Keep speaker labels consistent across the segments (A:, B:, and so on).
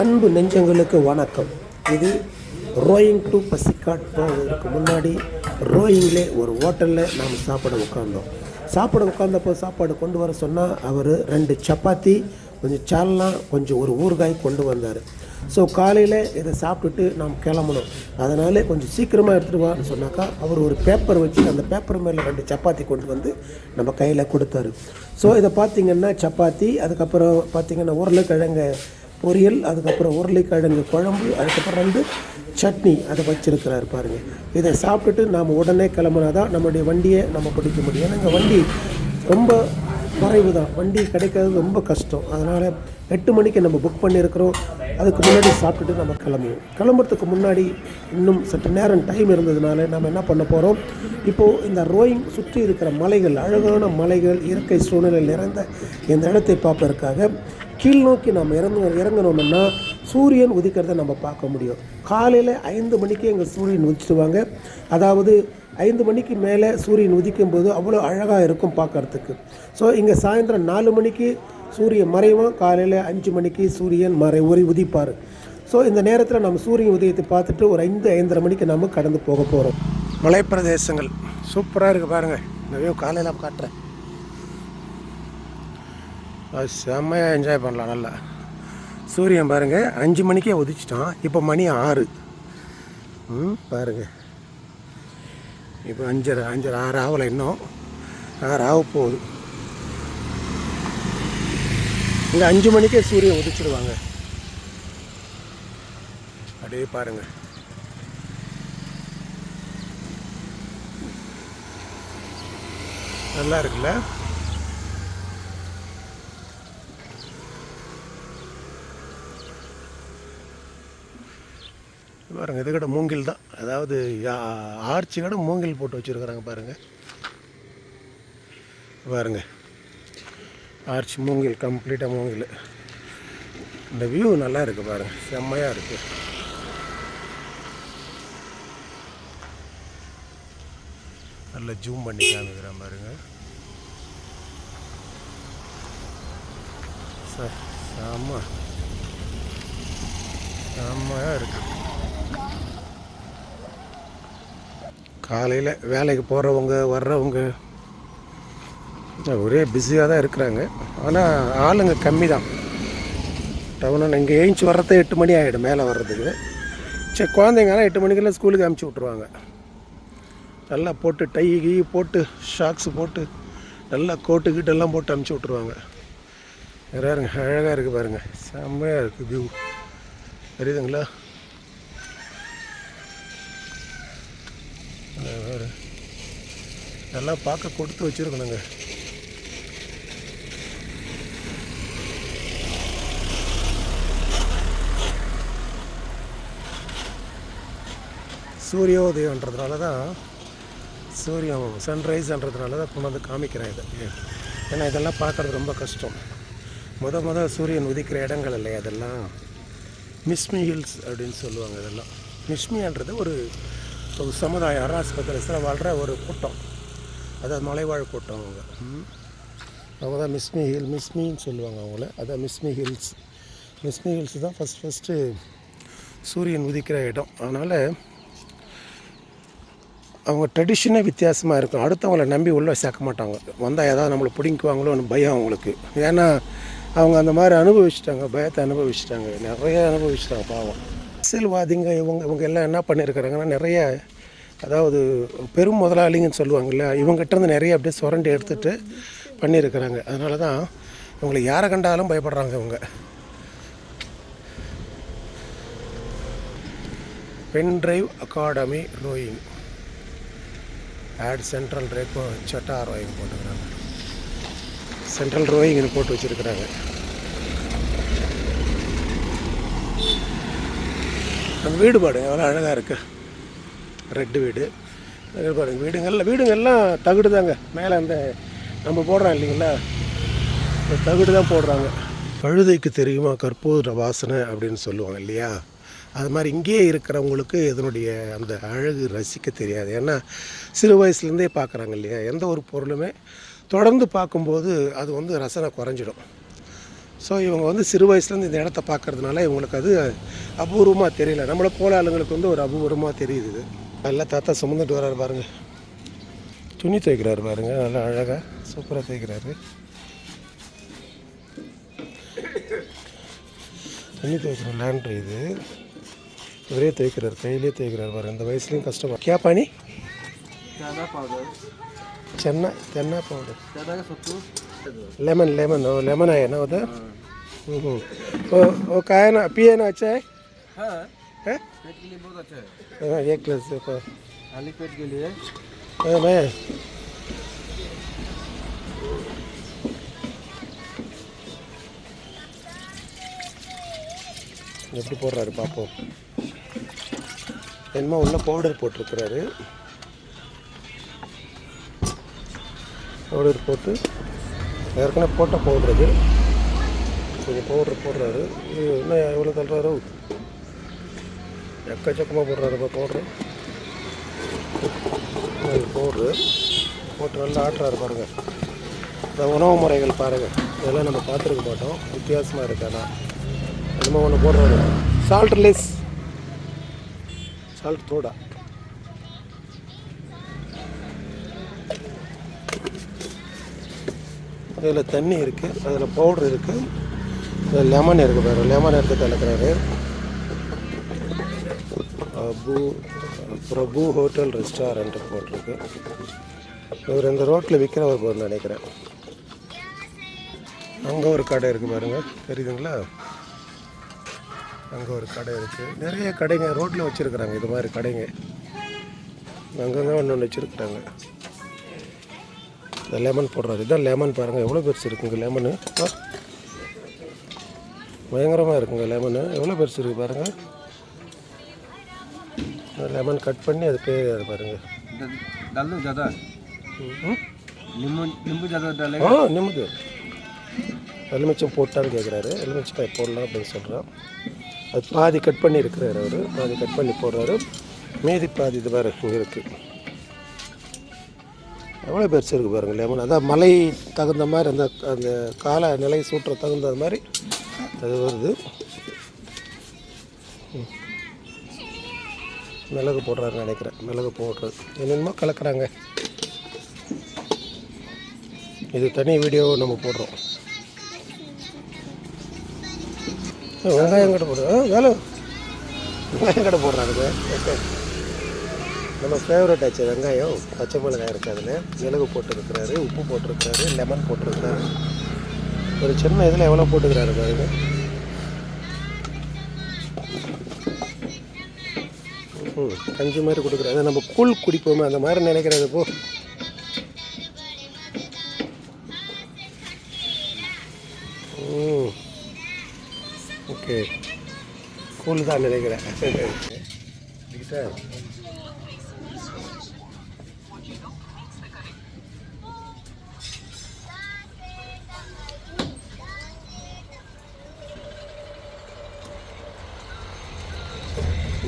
A: அன்பு நெஞ்சங்களுக்கு வணக்கம். இது ரோயிங் டு பசிக்காட் போவதற்கு முன்னாடி ரோயிங்லே ஒரு ஹோட்டலில் நாம் சாப்பிட உட்காந்தோம் சாப்பிட உட்காந்தப்போ சாப்பாடு கொண்டு வர சொன்னால் அவர் ரெண்டு சப்பாத்தி கொஞ்சம் சால்னா கொஞ்சம் ஒரு ஊறுகாய் கொண்டு வந்தார். ஸோ காலையில் இதை சாப்பிட்டுட்டு நாம் கிளம்பணும். அதனால் கொஞ்சம் சீக்கிரமாக எடுத்துகிட்டு வான்னு சொன்னாக்கா அவர் ஒரு பேப்பர் வச்சு அந்த பேப்பர் மேலே ரெண்டு சப்பாத்தி கொண்டு வந்து நம்ம கையில் கொடுத்தாரு. ஸோ இதை பார்த்தீங்கன்னா சப்பாத்தி அதுக்கப்புறம் பார்த்தீங்கன்னா உருளைக்கிழங்கு பொரியல் அதுக்கப்புறம் உருளைக்கிழங்கு குழம்பு அதுக்கப்புறம் வந்து சட்னி அதை வச்சுருக்கிறாரு பாருங்கள் இதை சாப்பிட்டுட்டு நாம் உடனே கிளம்புனா தான் நம்மளுடைய வண்டியை நம்ம பிடிக்க முடியும். ஏன்னா இங்கே வண்டி ரொம்ப குறைவு தான். வண்டி கிடைக்கிறது ரொம்ப கஷ்டம். அதனால் எட்டு மணிக்கு நம்ம புக் பண்ணியிருக்கிறோம். அதுக்கு முன்னாடி சாப்பிட்டுட்டு நம்ம கிளம்புவோம். கிளம்புறதுக்கு முன்னாடி இன்னும் சற்று நேரம் டைம் இருந்ததுனால நம்ம என்ன பண்ண போகிறோம் இப்போது இந்த ரோயிங் சுற்றி இருக்கிற மலைகள் அழகான மலைகள் இயற்கை சூழ்நிலை நிறைந்த இந்த இடத்தை பார்ப்பதற்காக கீழ் நோக்கி நம்ம இறங்கு இறங்கினோம்னா சூரியன் உதிக்கிறத நம்ம பார்க்க முடியும். காலையில் ஐந்து மணிக்கு எங்கள் சூரியன் உதிச்சிடுவாங்க அதாவது ஐந்து மணிக்கு மேலே சூரியன் உதிக்கும் போது அவ்வளோ அழகாக இருக்கும் பார்க்கறதுக்கு. ஸோ இங்கே சாயந்தரம் நாலு மணிக்கு சூரியன் மறைவான் காலையில் அஞ்சு மணிக்கு சூரியன் மறை ஒரி உதிப்பார். ஸோ இந்த நேரத்தில் நம்ம சூரியன் உதயத்தை பார்த்துட்டு ஒரு ஐந்து ஐந்தரை மணிக்கு நம்ம கடந்து போக போகிறோம் மலைப்பிரதேசங்கள் சூப்பராக இருக்குது பாருங்கள் இந்த வியூ காலையில் காட்டுறேன். செம்மையாக என்ஜாய் பண்ணலாம் நல்லா. சூரியன் பாருங்கள் அஞ்சு மணிக்கே உதிச்சிட்டான். இப்போ மணி ஆறு. ம் பாருங்கள் இப்போ அஞ்சரை அஞ்சரை ஆறு ஆகலை இன்னும். ஆறு ஆக போகுது. இங்கே அஞ்சு மணிக்கே சூரியன் உதிச்சிடுவாங்க அப்படியே பாருங்கள் நல்லா இருக்குல்ல? பாருங்கள் இது கூட மூங்கில் தான். அதாவது ஆர்ச்சி கூட மூங்கில் போட்டு வச்சுருக்குறாங்க பாருங்கள் பாருங்கள் ஆர்ச் மூங்கில் கம்ப்ளீட்டாக மூங்கில். இந்த வியூ நல்லா இருக்குது பாருங்கள் செம்மையாக இருக்குது நல்லா ஜூம் பண்ணி காமிக்கிறேன் பாருங்க. ச- ஆமாம் செம்மையாக இருக்குது காலையில் வேலைக்கு போகிறவங்க வர்றவங்க ஒரே பிஸியாக தான் இருக்கிறாங்க. ஆனால் ஆளுங்க கம்மி தான். டவுனில் இங்கே ஏஞ்சி வர்றதே எட்டு மணி ஆகிடும் மேலே வர்றதுக்கு. சரி குழந்தைங்கலாம் எட்டு மணிக்கெல்லாம் ஸ்கூலுக்கு அமுச்சு விட்ருவாங்க நல்லா போட்டு டை கீ போட்டு ஷாக்ஸ் போட்டு நல்லா கோட்டு கீட்டு எல்லாம் போட்டு அமுச்சு விட்ருவாங்க பாருங்க அழகாக இருக்குது பாருங்கள் செம்மையாக இருக்குது வியூ தெரியுதுங்களா? வேறு நல்லா பார்க்க கொடுத்து வச்சுருக்கணுங்க. சூரியோதயன்றதுனால தான் சூரியன் சன்ரைஸ்ன்றதுனால தான் கொண்டு வந்து காமிக்கிறேன் இதை. ஏன்னா இதெல்லாம் பார்க்குறது ரொம்ப கஷ்டம். முத முத சூரியன் உதிக்கிற இடங்கள் இல்லையா அதெல்லாம் மிஸ்மி ஹில்ஸ் அப்படின்னு சொல்லுவாங்க இதெல்லாம். மிஸ்மின்றது ஒரு ஒரு சமுதாயம் அராஸ் பிரதேசத்தில் வாழ்கிற ஒரு கூட்டம். அதாவது மலைவாழ் கூட்டம் அவங்க. அவங்க தான் மிஸ்மி ஹில் மிஸ்மின்னு சொல்லுவாங்க அவங்கள. அதான் மிஸ்மி ஹில்ஸ் மிஸ்மி ஹில்ஸ் தான் ஃபஸ்ட் ஃபஸ்ட்டு சூரியன் உதிக்கிற இடம். அதனால் அவங்க ட்ரெடிஷனே வித்தியாசமாக இருக்கும். அடுத்தவங்கள நம்பி உள்ளே சேர்க்க மாட்டாங்க. வந்தால் ஏதாவது நம்மளை பிடிங்குவாங்களோன்னு பயம் அவங்களுக்கு. ஏன்னா அவங்க அந்த மாதிரி அனுபவிச்சிட்டாங்க பயத்தை அனுபவிச்சிட்டாங்க. நிறைய அனுபவிச்சிட்டாங்க பாவம். அரசியல்வாதிங்க இவங்க இவங்க எல்லாம் என்ன பண்ணியிருக்கிறாங்கன்னா நிறைய அதாவது பெரும் முதலாளிங்கன்னு சொல்லுவாங்கல்ல இவங்ககிட்ட இருந்து நிறைய அப்படியே சுரண்டி எடுத்துகிட்டு பண்ணியிருக்கிறாங்க அதனால தான் இவங்களை யாரை கண்டாலும் பயப்படுறாங்க இவங்க. பென் டிரைவ் அகாடமி ரோயிங் ஆட் சென்ட்ரல் ரேப்போ சட்டா ரோயிங் போட்டுக்கிறாங்க. சென்ட்ரல் ரோயிங்னு போட்டு வச்சுருக்கிறாங்க. அந்த வீடு பாடுங்க எவ்வளோ அழகாக இருக்கு. ரெட்டு வீடு. பாருங்க வீடுங்கள்ல வீடுங்கள்லாம் தகுடு தாங்க மேலே அந்த நம்ம போடுறோம் இல்லைங்களா? தகுடு தான் போடுறாங்க. கழுதைக்கு தெரியுமா கற்பூர வாசனை அப்படின்னு சொல்லுவாங்க இல்லையா? அது மாதிரி இங்கேயே இருக்கிறவங்களுக்கு இதனுடைய அந்த அழகு ரசிக்க தெரியாது. ஏன்னா சிறு வயசுலேருந்தே பார்க்குறாங்க இல்லையா? எந்த ஒரு பொருளுமே தொடர்ந்து பார்க்கும்போது அது வந்து ரசனை குறைஞ்சிடும். ஸோ இவங்க வந்து சிறு வயசுலேருந்து இந்த இடத்த பார்க்குறதுனால இவங்களுக்கு அது அபூர்வமாக தெரியல. நம்மளை போல ஆளுங்களுக்கு வந்து ஒரு அபூர்வமாக தெரியுது இது. நல்லா தாத்தா சுமந்துட்டு வர்றாரு பாருங்கள் துணி துவைக்கிறாரு பாருங்கள் நல்லா அழகாக சூப்பராக துவைக்கிறாரு துணி துவைக்கிற லேண்ட்ரி இது. இவரே துவைக்கிறார் கையிலே துவைக்கிறார் பாருங்கள் இந்த வயசுலேயும்
B: கஷ்டமாக கேப்பாணி
A: சென்னை தென்னா பவுடர் लेमन लेमन वो लेमन है ना उधर हम्म, वो वो का है ना पिए ना अच्छा है
B: हाँ
A: है
B: पेट के लिए बहुत अच्छा है
A: हाँ, एक गिलास देखो
B: खाली पेट के लिए
A: हाँ, मैं எப்படி போடுறாரு பார்ப்போம் என்னமோ உள்ள பவுடர் போட்டிருக்கிறாரு பவுடர் போட்டு ஏற்கனவே போட்ட போடுறது இது கொஞ்சம் பவுட்ரு போடுறாரு. இது என்ன எவ்வளோ தள்ளுறாரு? எக்கச்சக்கமாக போடுறாரு பவுடரு. பவுட்ரு போட்டு நல்லா ஆட்டுறாரு பாருங்கள் இந்த உணவு முறைகள் பாருங்கள் இதெல்லாம் நம்ம பார்த்துருக்க மாட்டோம். வித்தியாசமாக இருக்கு ஆனால் என்னமோ ஒன்று போடுறாரு சால்ட் லெஸ் சால்ட் தோடா. இதில் தண்ணி இருக்குது அதில் பவுட்ரு இருக்குது லெமன் இருக்குது பாரு லெமன் எடுத்து கலக்கிறாரு. அபு பிரபு ஹோட்டல் ரெஸ்டாரண்ட் போட்டிருக்கு. இவர் இந்த ரோட்டில் விற்கிறவர் போய் நினைக்கிறேன். அங்கே ஒரு கடை இருக்குது பாருங்கள் தெரியுதுங்களா? அங்கே ஒரு கடை இருக்குது நிறைய கடைங்க ரோட்டில் வச்சுருக்குறாங்க இது மாதிரி கடைங்க. அங்கங்கே ஒன்று ஒன்று வச்சுருக்குறாங்க. லெமன் போடுறாரு இதான் லெமன் பாருங்கள் எவ்வளோ பெருசு இருக்குங்க லெமனு பயங்கரமாக இருக்குங்க லெமனு எவ்வளோ பெருசு இருக்குது பாருங்கள் லெமன் கட் பண்ணி அது பேர் பாருங்க
B: डाल दो ज़्यादा
A: ம்
B: नींबू नींबू ज़्यादा
A: ஆ
B: डालेगा
A: நிம்மதி எலுமிச்சம் போட்டான்னு கேட்குறாரு எலுமிச்சக்காய் போடலாம் அப்படின்னு சொல்கிறான் அது பாதி கட் பண்ணி இருக்கிறாரு அவர் பாதி கட் பண்ணி போடுறாரு மீதி பாதி இது வேறு இங்கே இருக்குது எவ்வளோ பெருசு இருக்குது பாருங்கள் லெமன் அதான் மலை தகுந்த மாதிரி அந்த அந்த கால நிலை சூற்ற தகுந்த மாதிரி அது வருது. மிளகு போடுறாரு நினைக்கிறேன். மிளகு போடுறது. என்னென்னமோ கலக்குறாங்க. இது தனி வீடியோ நம்ம போடுறோம். ஆ, வெங்காயம் கடை போடுறோம் ஆ, வேலை. வெங்காயம் கடை போடுறாங்க நம்ம ஃபேவரட் ஆச்சு வெங்காயம் பச்சை மிளகாய் இருக்குது அதில். மிளகு போட்டிருக்கிறாரு உப்பு போட்டிருக்கிறாரு லெமன் போட்டிருக்கிறாரு. ஒரு சின்ன இதில் எவ்வளோ போட்டுக்கிறாரு பாருங்க. ம் கஞ்சி மாதிரி கொடுக்குறாரு. நம்ம கூழ் குடிப்போமே அந்த மாதிரி நினைக்கிறது போ. ஓகே. கூழ் தான் நினைக்கிறேன். சரி.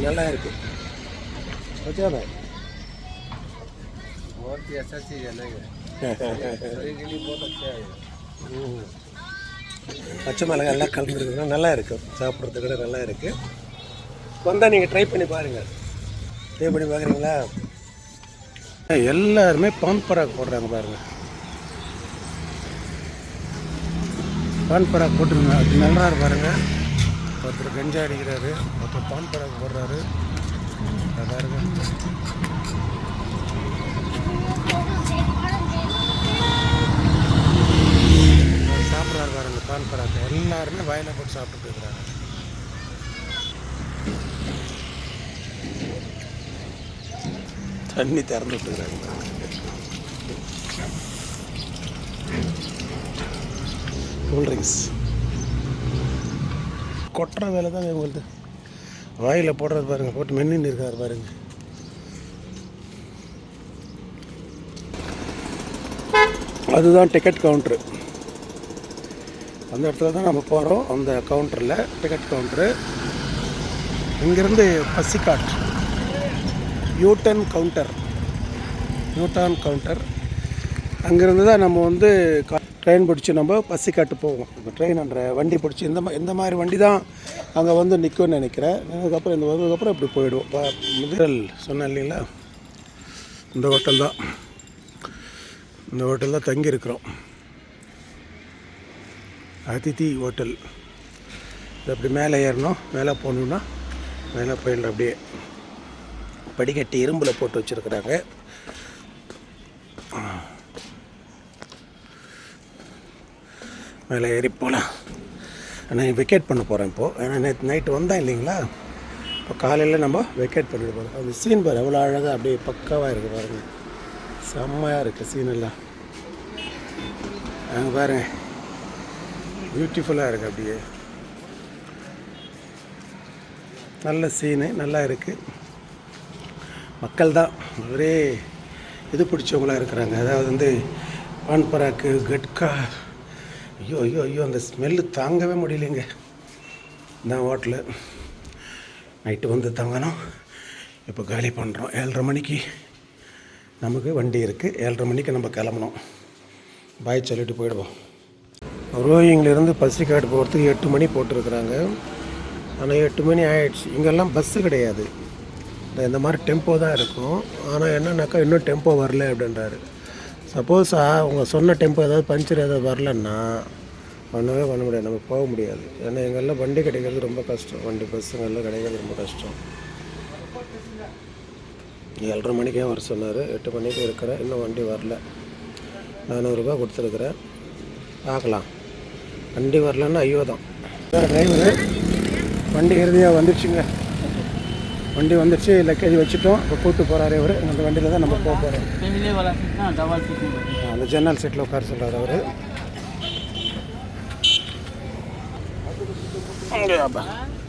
A: நல்லா
B: இருக்குது ஓகேவா? ஓகே
A: எஸ்எஸ்சி பச்சை மிளகா எல்லாம் கலந்துருக்குன்னா நல்லா இருக்கும் சாப்பிட்றதுக்கு கூட நல்லா இருக்குது வந்தால் நீங்கள் ட்ரை பண்ணி பாருங்கள் ட்ரை பண்ணி பார்க்குறீங்களா எல்லாருமே பான் பராக் போடுறாங்க பாருங்கள் பான் பராக் போட்டுருங்க. அது நல்லா பாருங்கள் ஒருத்தர் கஞ்சா அடிக்கிறாரு. ஒருத்தர் பான் பராக்கு போடுறாரு. அதான் இருக்கு சாப்பிட்றாரு பாருங்க பான் பராக்கு எல்லாருமே வயலை போட்டு சாப்பிட்டு இருக்கிறாங்க. தண்ணி திறந்து விட்டுக்கிறாங்க. கூல்ட்ரிங்க்ஸ் கொட்டுற வேலை தான் இவங்களுக்கு வாயில் போடுறது பாருங்க போட்டு மென்னு இருக்காரு பாருங்க. அதுதான் டிக்கெட் கவுண்ட்ரு அந்த இடத்துல தான் நம்ம போகிறோம் அந்த கவுண்டரில் டிக்கெட் கவுண்ட்ரு இங்கேருந்து Pasighat U turn counter U turn counter அங்கேருந்து தான் நம்ம வந்து ட்ரெயின் பிடிச்சி நம்ம பசிக்காட்டு போவோம். இப்போ ட்ரெயின்ன்ற வண்டி பிடிச்சி இந்த மாதிரி இந்த மாதிரி வண்டி தான் அங்கே வந்து நிற்கும்னு நினைக்கிறேன். அதுக்கப்புறம் இந்த வந்ததுக்கப்புறம் இப்படி போயிடுவோம். இப்போ முதல் சொன்னேன் இல்லைங்களா? இந்த ஹோட்டல் தான். இந்த ஹோட்டல் தான் தங்கியிருக்கிறோம். அதிதி ஹோட்டல் இது அப்படி மேலே ஏறணும். மேலே போகணுன்னா மேலே போயிடலாம் அப்படியே. படிக்கட்டி இரும்பில் போட்டு வச்சுருக்குறாங்க. மேலே ஏறி போகலாம் நான் வெக்கேட் பண்ண போகிறேன் இப்போது ஏன்னா நேற்று நைட்டு வந்தேன் இல்லைங்களா? இப்போ காலையில் நம்ம வெக்கேட் பண்ணிட்டு போகிறோம் அந்த சீன் பாரு எவ்வளோ அழகாக அப்படியே பக்காவாக இருக்குது பாருங்க. செம்மையாக இருக்குது சீன் எல்லாம். அங்கே பாருங்க. பியூட்டிஃபுல்லாக இருக்குது அப்படியே. நல்ல சீனு நல்லா இருக்குது மக்கள் தான் ஒரே இது பிடிச்சவங்களா இருக்கிறாங்க. அதாவது வந்து பான் பராக்கு கட்கா ஐயோ ஐயோ ஐயோ அந்த ஸ்மெல்லு தாங்கவே முடியலைங்க. இந்த ஹோட்டலு. நைட்டு வந்து தங்கணும். இப்போ காலி பண்ணுறோம் ஏழரை மணிக்கு. நமக்கு வண்டி இருக்குது ஏழரை மணிக்கு நம்ம கிளம்பணும். பாய் சொல்லிட்டு போயிடுவோம். ரோயிங்கிலேருந்து பசிக்காடு போகிறதுக்கு எட்டு மணி போட்டிருக்கிறாங்க. ஆனால் எட்டு மணி ஆயிடுச்சு. இங்கெல்லாம் பஸ்ஸு கிடையாது. இந்த- இந்த மாதிரி டெம்போ தான் இருக்கும். ஆனால் என்னன்னாக்கா இன்னும் டெம்போ வரல அப்படின்றாரு. சப்போஸ் அவங்க சொன்ன டெம்போ ஏதாவது பஞ்சர் ஏதாவது வரலன்னா பண்ணவே பண்ண முடியாது. நம்ம போக முடியாது. ஏன்னா எங்கெல்லாம் வண்டி கிடைக்கிறது ரொம்ப கஷ்டம். வண்டி பஸ்ஸுங்கெல்லாம் கிடைக்கிறது ரொம்ப கஷ்டம். ஏழரை மணிக்கே வர சொன்னார். எட்டு மணிக்கு இருக்கிறேன் இன்னும் வண்டி வரல. நானூறுரூபா கொடுத்துருக்குறேன். பார்க்கலாம். வண்டி வரலன்னா ஐயோ தான் டிரைவரு வண்டி இறுதியாக வந்துடுச்சுங்க வண்டி வந்துடுச்சு லக்கேஜ் வச்சுட்டோம். இப்போ கூட்டு போகிறாரு அவர் அந்த வண்டியில் தான் நம்ம போக போகிறோம் அந்த ஜன்னல் சீட்டில் உட்கார சொல்கிறார் அவர்.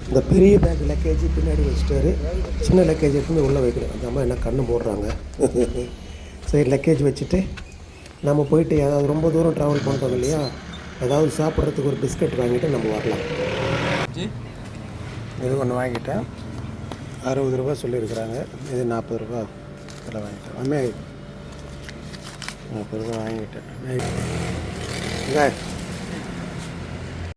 A: இந்த பெரிய பேக் லக்கேஜ் பின்னாடி வச்சுட்டாரு. சின்ன லக்கேஜ் எடுத்துன்னு உள்ளே வைக்கணும். அந்த அம்மா என்ன கண்ணு போடுறாங்க சரி லக்கேஜ் வச்சுட்டு நம்ம போயிட்டு ஏதாவது ரொம்ப தூரம் ட்ராவல் பண்ணுறோம் இல்லையா? ஏதாவது சாப்பிட்றதுக்கு ஒரு பிஸ்கட் வாங்கிட்டு நம்ம வரலாம். இது ஒன்று வாங்கிட்டேன். அறுபது ரூபா சொல்லியிருக்கிறாங்க. இது நாற்பது ரூபா இதில் வாங்கிட்டேன் அம்மே நாற்பது ரூபா வாங்கிட்டேன். இங்க